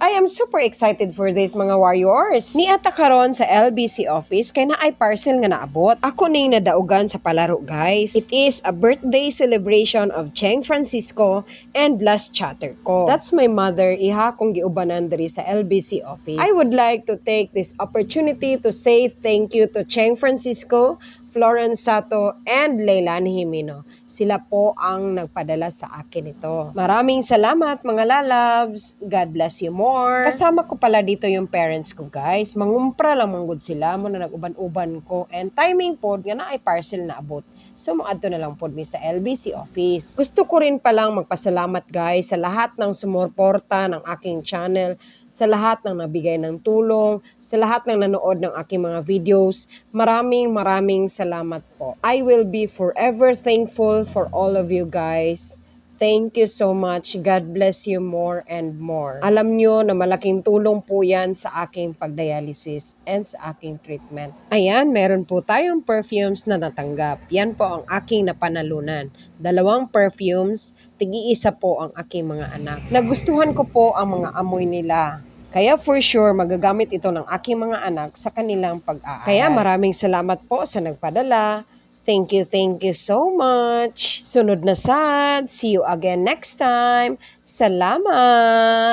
I am super excited for this mga warriors. Niata karon sa LBC office kay na ay parcel nga naabot. Ako ning nadaugan sa palaro guys. It is a birthday celebration of Cheng Francisco and last chatter ko. That's my mother iha kong giubanan diri sa LBC office. I would like to take this opportunity to say thank you to Cheng Francisco, Florence Sato, and Leilani Jimeno. Sila po ang nagpadala sa akin ito. Maraming salamat mga lalabs. God bless you more. Kasama ko pala dito yung parents ko guys. Mangumpra lang manggod sila mo na nag-uban-uban ko. And timing pod nga na ay parcel na abot. So, maadto na lang pod mi sa LBC office. Gusto ko rin palang magpasalamat guys sa lahat ng sumuporta ng aking channel, sa lahat ng nabigay ng tulong, sa lahat ng nanood ng aking mga videos. Maraming maraming salamat po. I will be forever thankful for all of you guys. Thank you so much. God bless you more and more. Alam nyo na malaking tulong po yan sa aking pagdialysis and sa aking treatment. Ayan, meron po tayong perfumes na natanggap. Yan po ang aking napanalunan. Dalawang perfumes, tigi-isa po ang aking mga anak. Nagustuhan ko po ang mga amoy nila. Kaya for sure, magagamit ito ng aking mga anak sa kanilang pag-aaral. Kaya maraming salamat po sa nagpadala. Thank you, thank you so much. Sunod na sad. See you again next time. Salamat!